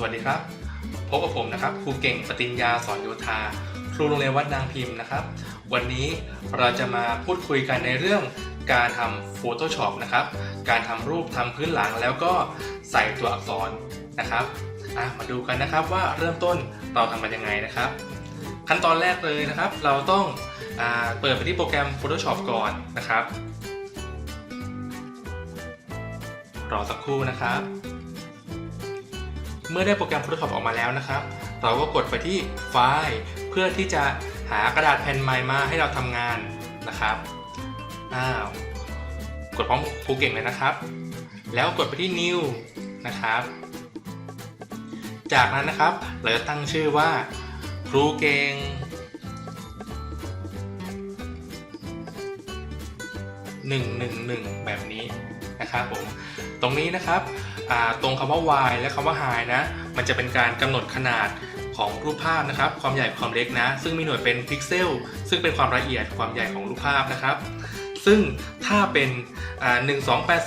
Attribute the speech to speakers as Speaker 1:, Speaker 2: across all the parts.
Speaker 1: สวัสดีครับ พบกับผมนะครับครูเก่งปติญญาสอนโยธา ครูโรงเรียนวัดนางพิมพ์นะครับ วันนี้เราจะมาพูดคุยกันในเรื่องการทำ Photoshop นะครับ การทำรูปทำพื้นหลังแล้วก็ใส่ตัวอักษรนะครับมาดูกันนะครับว่าเริ่มต้นเราทำกันยังไงนะครับ ขั้นตอนแรกเลยนะครับ เราต้องอเปิดไปที่โปรแกรม Photoshop ก่อนนะครับ รอสักครู่นะครับ เมื่อได้โปรแกรม Photoshop ออกมาแล้วนะครับ เราก็กดไปที่ไฟล์เพื่อที่จะหากระดาษแผ่นใหม่มาให้เราทำงานนะครับอ้าวกดพร้อมครูเก่งเลยนะครับ แล้วกดไปที่ New นะครับ จากนั้นนะครับเราจะตั้งชื่อว่าครูเก่ง111 แบบนี้นะครับผม ตรงนี้นะครับ ตรงคำว่า y และคำว่า high นะ มันจะเป็นการกำหนดขนาดของรูปภาพนะครับ ความใหญ่ความเล็กนะ ซึ่งมีหน่วยเป็นพิกเซล ซึ่งเป็นความละเอียดความใหญ่ของรูปภาพนะครับ ซึ่งถ้าเป็นอ่า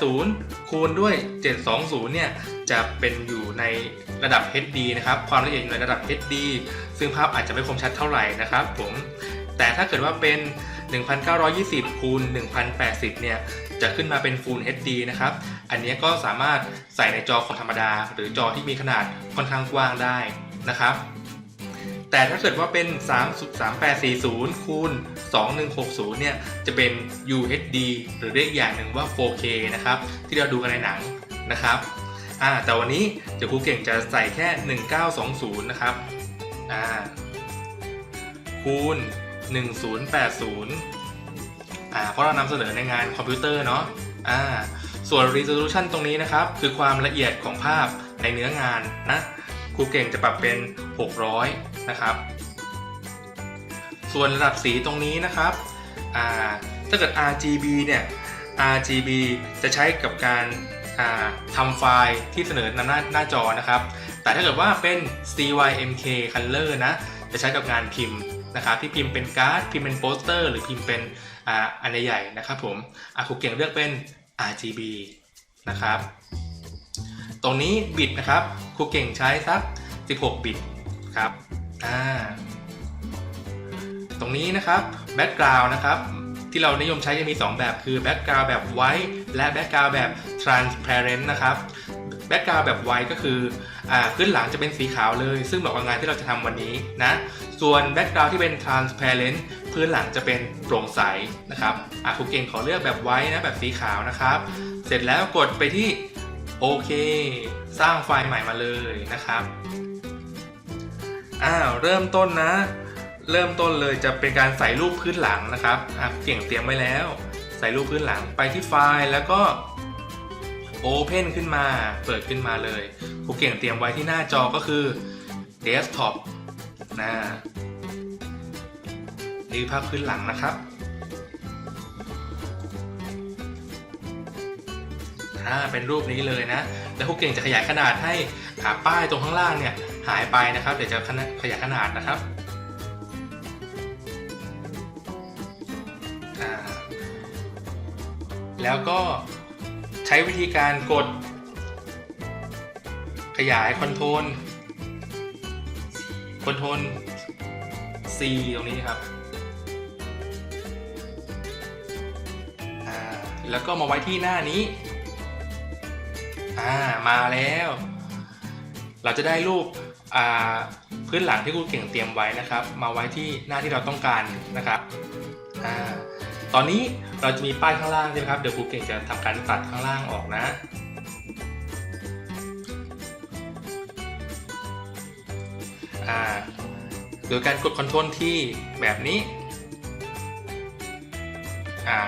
Speaker 1: 1280 คูณด้วย 720 เนี่ย จะเป็นอยู่ในระดับ HD นะครับ ความละเอียดอยู่ในระดับ HD ซึ่งภาพอาจจะไม่คมชัดเท่าไหร่นะครับผม แต่ถ้าเกิดว่าเป็น 1920 คูณ 1080 เนี่ย จะขึ้นมาเป็น Full HD นะครับ อันนี้ก็สามารถใส่ในจอคอมธรรมดา หรือจอที่มีขนาดค่อนข้างกว้างได้นะครับ แต่ถ้าเกิดว่าเป็น 3 3840 คูณ 2160 เนี่ย จะเป็น UHD หรือเรียกอีกอย่างหนึ่งว่า 4K นะครับ ที่เราดูกันในหนังนะครับอ่าแต่วันนี้เดี๋ยวครูเก่งจะใส่แค่ 1920 นะครับอ่าคูณ 1080 อ่าเพราะเรานำเสนอในงานคอมพิวเตอร์เนาะอ่าส่วน resolution ตรงนี้นะครับ คือความละเอียดของภาพในเนื้องานนะครูเก่งจะปรับเป็น 600 นะครับ ส่วนระดับสีตรงนี้นะครับอ่าถ้าเกิด RGB เนี่ย RGB จะใช้กับการาทำไฟล์ที่เสนอนหน้าหน้าจอนะครับ แต่ถ้าเกิดว่าเป็น CYMK Color นะ จะใช้กับงานพิมพ์นะครับ ที่พิมพ์เป็นการ์ด พิมพ์เป็นโปสเตอร์ หรือพิมพ์เป็น อันใหญ่ๆนะครับผมครูเก่งเลือกเป็น RGB นะครับ ตรงนี้บิตนะครับครูเก่งใช้สัก 16 บิตครับตรงนี้นะครับแบ็กกราวน์นะครับที่เรานิยมใช้จะมี 2 แบบคือแบ็กกราวแบบไวท์และแบ็กกราวแบบ transparent นะครับแบ็กกราวแบบไวท์ก็คืออ่าพื้นหลังจะเป็นสีขาวเลย ซึ่งเหมาะกับงานที่เราจะทำวันนี้นะส่วนแบ็กกราวที่เป็น transparent พื้นหลังจะเป็นโปร่งใสนะครับอะครูเก่งขอเลือกแบบไว้นะแบบสีขาวนะครับ เสร็จแล้วกดไปที่โอเค สร้างไฟล์ใหม่มาเลยนะครับอ้าวเริ่มต้นนะ เริ่มต้นเลยจะเป็นการใส่รูปพื้นหลังนะครับอะครูเก่งเตรียมไว้แล้ว ใส่รูปพื้นหลังไปที่ไฟล์แล้วก็ Open ขึ้นมาเปิดขึ้นมาเลยครูเก่งเตรียมไว้ที่หน้าจอก็คือ Desktop นะ นี่ภาพื้นหลังนะครับอ่าเป็นรูปนี้เลยนะ แล้วครูเก่งจะขยายขนาดให้าป้ายตรงข้างล่างเนี่ยหายไปนะครับ เดี๋ยวจะขยายขนาดนะครับแล้วก็ใช้วิธีการกด ขยายคอนโทรลคอนโทรล C ตรงนี้ครับ แล้วก็มาไว้ที่หน้านี้ อ่ามาแล้ว เราจะได้รูปพื้นหลังที่ครูเก่งเตรียมไว้นะครับ มาไว้ที่หน้าที่เราต้องการนะครับอ่าตอนนี้เราจะมีป้ายข้างล่างใช่ไหมครับ เดี๋ยวครูเก่งจะทำการตัดข้างล่างออกนะ อ่า โดยการกด Ctrl ที่แบบนี้ อ่า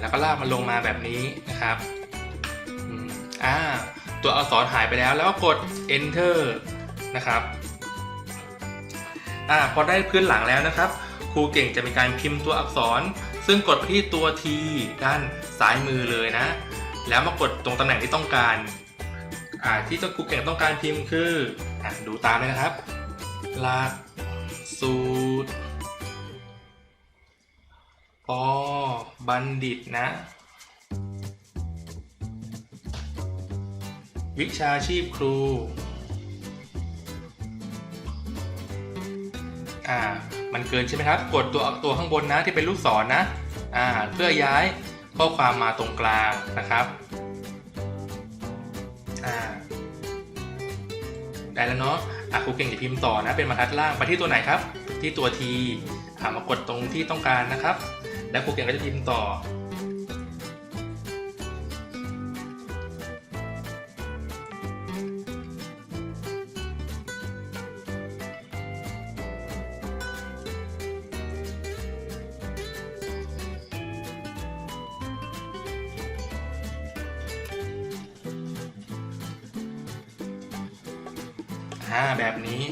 Speaker 1: แล้วก็ลากมันลงมาแบบนี้นะครับอ่าตัวอักษรหายไปแล้วแล้วก็กด enter นะครับอ่าพอได้พื้นหลังแล้วนะครับครูเก่งจะมีการพิมพ์ตัวอักษร ซึ่งกดไปที่ตัว T ด้านซ้ายมือเลยนะ แล้วมากดตรงตำแหน่งที่ต้องการอ่าที่เจ้าครูเก่งต้องการพิมพ์คืออ่าดูตามเลยนะครับ หลักสูตร ปอบัณฑิตนะ วิชาชีพครู อ่า มันเกินใช่ไหมครับ กดตัวตัวข้างบนนะที่เป็นลูกศรนนะ อ่า เพื่อย้ายข้อความมาตรงกลางนะครับ อ่า ได้แล้วเนาะอะครูเก่งจะพิมพ์ต่อนะ เป็นบรรทัดล่างไปที่ตัวไหนครับ ที่ตัว T อ่ามากดตรงที่ต้องการนะครับ แล้วครูเก่งก็จะพิมพ์ต่ออ่าแบบนี้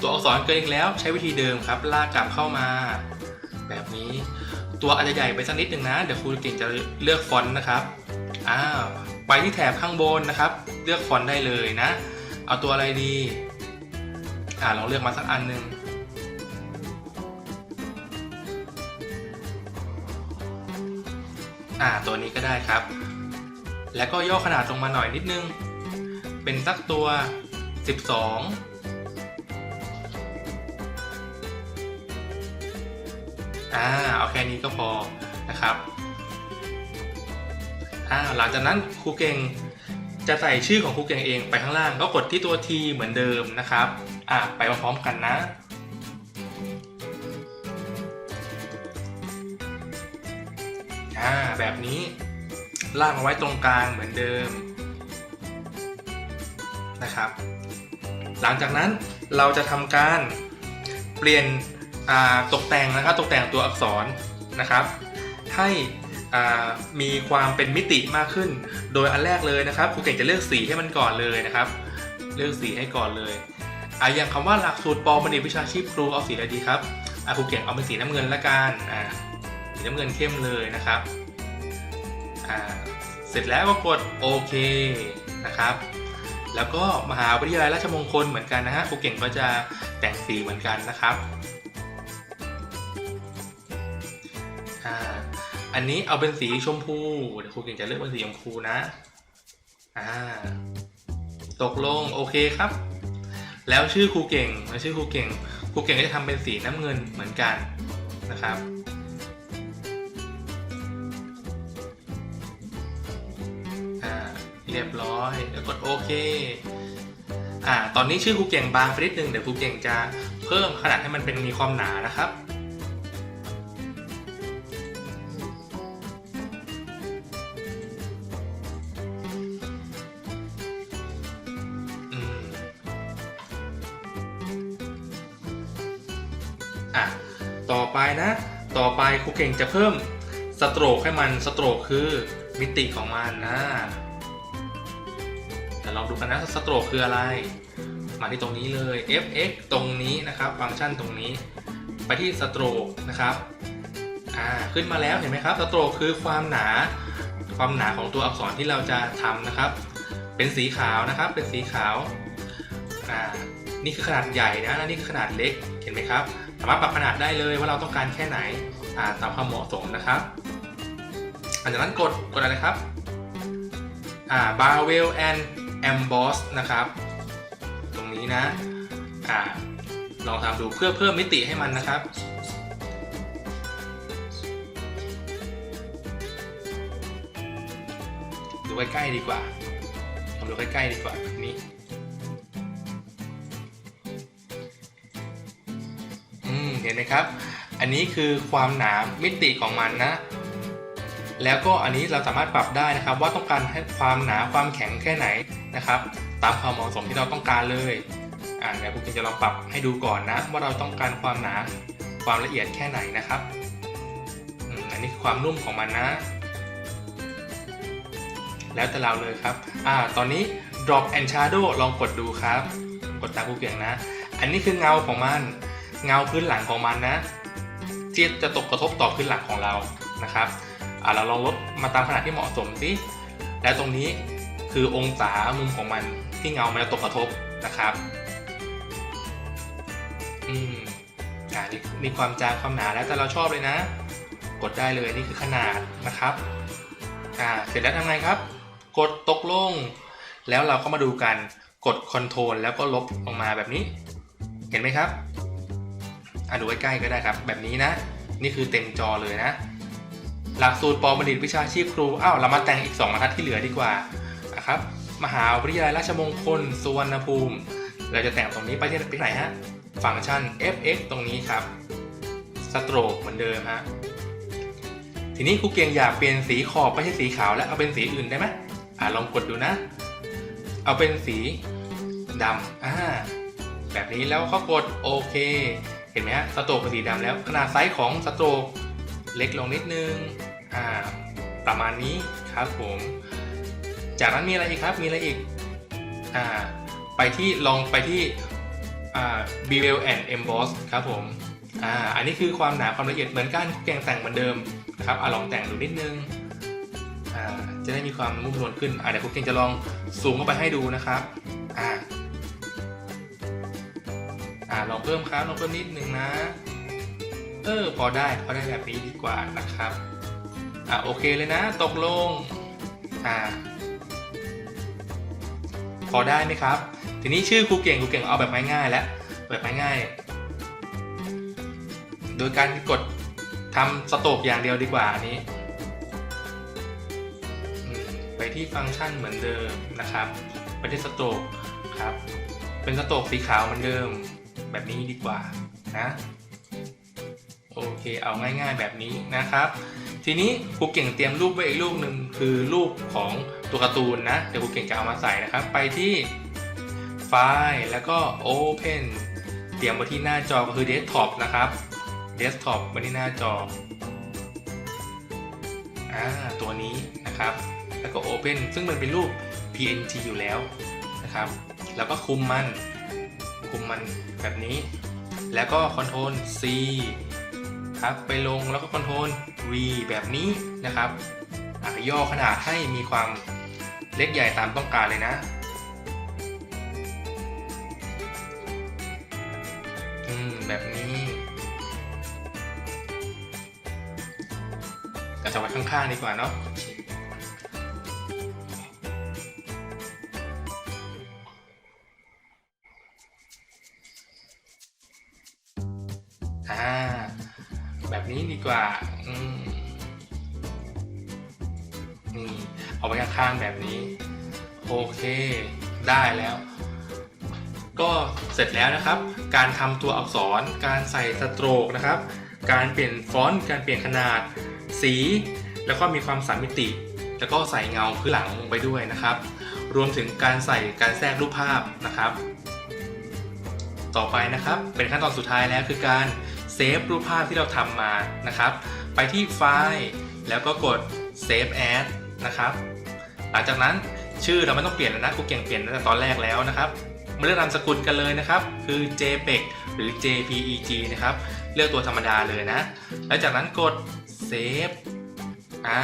Speaker 1: ตัวอักษรเกินอีกแล้วใช้วิธีเดิมครับ ลากกลับเข้ามา ตัวอาจจะใหญ่ไปสักนิดหนึ่งนะ เดี๋ยวครูเก่งจะเลือกฟอนต์นะครับอ้าวไปที่แถบข้างบนนะครับ เลือกฟอนต์ได้เลยนะ เอาตัวอะไรดีอ่าลองเลือกมาสักอันหนึ่งอ่าตัวนี้ก็ได้ครับ แล้วก็ย่อขนาดลงมาหน่อยนิดนึง เป็นสักตัว 12 อ่าเอาแค่นี้ก็พอนะครับอ่าหลังจากนั้นครูเก่งจะใส่ชื่อของครูเก่งเองไปข้างล่างก็กดที่ตัว T เหมือนเดิมนะครับอ่าไปพร้อมกันนะอ่าแบบนี้ลากมาไว้ตรงกลางเหมือนเดิมนะครับ หลังจากนั้นเราจะทำการเปลี่ยน ตกแต่งนะครับตกแต่งตัวอักษรนะครับ ให้มีความเป็นมิติมากขึ้น โดยอันแรกเลยนะครับครูเก่งจะเลือกสีให้มันก่อนเลยนะครับ เลือกสีให้ก่อนเลยอ่าอย่างคำว่าหลักสูตรปอบัณฑิตวิชาชีพครูเอาสีอะไรดีครับอ่าครูเก่งเอาเป็นสีน้ำเงินละกันอ่าสีน้ำเงินเข้มเลยนะครับอ่าเสร็จแล้วก็กดโอเคนะครับแล้วก็มหาวิทยาลัยราชมงคลเหมือนกันนะฮะครูเก่งก็จะแต่งสีเหมือนกันนะครับ อันนี้เอาเป็นสีชมพู เดี๋ยวครูเก่งจะเลือกเป็นสีชมพูนะ อ่า ตกลงโอเคครับ แล้วชื่อครูเก่งแล้วชื่อครูเก่ง ครูเก่งก็จะทำเป็นสีน้ำเงินเหมือนกันนะครับอ่าเรียบร้อยแล้วกดโอเค อ่า ตอนนี้ชื่อครูเก่งบางไปนิดนึง เดี๋ยวครูเก่งจะเพิ่มขนาดให้มันเป็นมีความหนานะครับ เก่งจะเพิ่มสโตรกให้มันสโตรกคือมิติของมันนะเดี๋ยวลองดูกันนะสโตรกคืออะไร มาที่ตรงนี้เลย fx ตรงนี้นะครับ ฟังก์ชันตรงนี้ ไปที่สโตรกนะครับอ่าขึ้นมาแล้วเห็นไหมครับสโตรกคือความหนา ความหนาของตัวอักษรที่เราจะทำนะครับ เป็นสีขาวนะครับ เป็นสีขาวอ่านี่คือขนาดใหญ่นะนี่คือขนาดเล็กเห็นไหมครับ สามารถปรับขนาดได้เลยว่าเราต้องการแค่ไหน อ่าตามความเหมาะสมนะครับหลังจากนั้นกดกดอะไรครับอ่า Barwell and Emboss นะครับ ตรงนี้นะอ่าลองทำดูเพื่อเพิ่มมิติให้มันนะครับดูใกล้ๆดีกว่าทำดูใกล้ๆดีกว่านี่อืมเห็นไหมครับ อันนี้คือความหนามิติของมันนะ แล้วก็อันนี้เราสามารถปรับได้นะครับ ว่าต้องการให้ความหนาความแข็งแค่ไหนนะครับ ตามความเหมาะสมที่เราต้องการเลยอ่าเดี๋ยวผมจะลองปรับให้ดูก่อนนะ ว่าเราต้องการความหนาความละเอียดแค่ไหนนะครับอันนี้คือความนุ่มของมันนะ แล้วแต่เราเลยครับอ่าตอนนี้ drop and shadow ลองกดดูครับ กดตามผู้เก่งนะ อันนี้คือเงาของมัน เงาพื้นหลังของมันนะ ที่จะตกกระทบต่อพื้นหลังของเรานะครับเราลองลดมาตามขนาดที่เหมาะสมสิแล้วตรงนี้คือองศามุมของมันที่เงามันจะตกกระทบนะครับอืมอ่ามีความจางความหนาแล้วแต่เราชอบเลยนะ กดได้เลยนี่คือขนาดนะครับอ่าเสร็จแล้วทำไงครับ กดตกลง แล้วเราก็มาดูกันกด Ctrl แล้วก็ลบลงมาแบบนี้ เห็นไหมครับ อะดูใกล้ๆก็ได้ครับ แบบนี้นะ นี่คือเต็มจอเลยนะ หลักสูตรปอบัณฑิตวิชาชีพครูอ้าวเรามาแต่งอีก2บรรทัดที่เหลือดีกว่านะครับมหาวิทยาลัยราชมงคลสุวรรณภูมิ เราจะแต่งตรงนี้ไปที่ไหนฮะฟังก์ชัน fx ตรงนี้ครับสโตรกเหมือนเดิมฮะทีนี้ครูเกียงอยากเปลี่ยนสีขอบไม่ใช่สีขาวแล้วเอาเป็นสีอื่นได้ไหมอ่าลองกดดูนะ เอาเป็นสีดำอ่าแบบนี้แล้วเขากดโอเค เห็นไหมฮะสโตรกเป็นสีดำแล้ว ขนาดไซส์ของสโตรกเล็กลงนิดนึงอ่าประมาณนี้ครับผม จากนั้นมีอะไรอีกครับมีอะไรอีกอ่าไปที่ลองไปที่อ่า bevel and emboss ครับผมอ่าอันนี้คือความหนาความละเอียดเหมือนกันแกงแต่งเหมือนเดิมนะครับอ่าลองแต่งดูนิดนึงอ่าจะได้มีความนุ่มนวลขึ้นอ่าเดี๋ยวคุณเก่งจะลองซูมเข้าไปให้ดูนะครับอ่า อ่าลองเพิ่มครับลองเพิ่มนิดนึงนะ เออพอได้พอได้แบบนี้ดีกว่านะครับอ่าโอเคเลยนะ ตกลงอ่าพอได้ไหมครับ ทีนี้ชื่อครูเก่งครูเก่งเอาแบบง่ายๆแล้วแบบง่ายๆโดยการกดทำสโตกอย่างเดียวดีกว่าอันนี้ไปที่ฟังก์ชันเหมือนเดิมนะครับ ไปที่สโตกครับ เป็นสโตกสีขาวเหมือนเดิม แบบนี้ดีกว่านะโอเคเอาง่ายๆแบบนี้นะครับ ทีนี้ครูเก่งเตรียมรูปไว้อีกรูปหนึ่งคือรูปของตัวการ์ตูนนะเดี๋ยวครูเก่งจะเอามาใส่นะครับ ไปที่ไฟล์แล้วก็ Open เตรียมไว้ที่หน้าจอก็คือ Desktop นะครับ Desktop ไว้ที่หน้าจออ่าตัวนี้นะครับ แล้วก็ Open ซึ่งมันเป็นรูป PNG อยู่แล้วนะครับ แล้วก็คุมมัน คุมมันแบบนี้ แล้วก็ Ctrl C ครับไปลงแล้วก็คอนโทรล V แบบนี้นะครับย่อขนาดให้มีความเล็กใหญ่ตามต้องการเลยนะอืมแบบนี้แต่จะไว้ข้างๆดีกว่าเนาะ แบบนี้ดีกว่าอืมนี่เอาไว้ข้างๆแบบนี้ โอเค ได้แล้ว ก็เสร็จแล้วนะครับ การทำตัวอักษร การใส่สโตรกนะครับ การเปลี่ยนฟอนต์ การเปลี่ยนขนาด สี แล้วก็มีความสามมิติ แล้วก็ใส่เงาพื้นหลังลงไปด้วยนะครับ รวมถึงการใส่การแทรกรูปภาพนะครับ ต่อไปนะครับ เป็นขั้นตอนสุดท้ายแล้วคือการ เซฟรูปภาพที่เราทำมานะครับ ไปที่ไฟล์แล้วก็กด Save As นะครับ หลังจากนั้นชื่อเราไม่ต้องเปลี่ยนแล้วนะครูเก่งเปลี่ยนตั้งแต่ตอนแรกแล้วนะครับมาเลือกนามสกุลกันเลยนะครับ คือ JPEG หรือ JPEG นะครับ เลือกตัวธรรมดาเลยนะ แล้วจากนั้นกด Save อ่า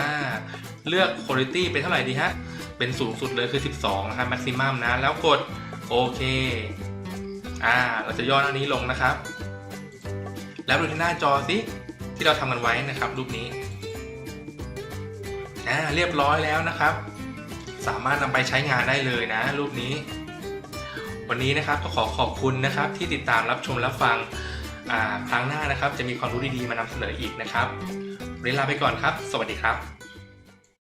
Speaker 1: เลือก Quality เป็นเท่าไหร่ดีฮะ เป็นสูงสุดเลยคือ 12 นะครับ Maximum นะ แล้วกดโอเค อ่า เราจะย่อหน้านี้ลงนะครับ แล้วดูที่หน้าจอสิที่เราทำกันไว้นะครับ รูปนี้อ่าเรียบร้อยแล้วนะครับ สามารถนำไปใช้งานได้เลยนะ รูปนี้ วันนี้นะครับก็ขอขอบคุณนะครับ ที่ติดตามรับชมรับฟังครั้งหน้านะครับ จะมีความรู้ดีๆมานำเสนออีกนะครับวันนี้ลาไปก่อนครับ สวัสดีครับ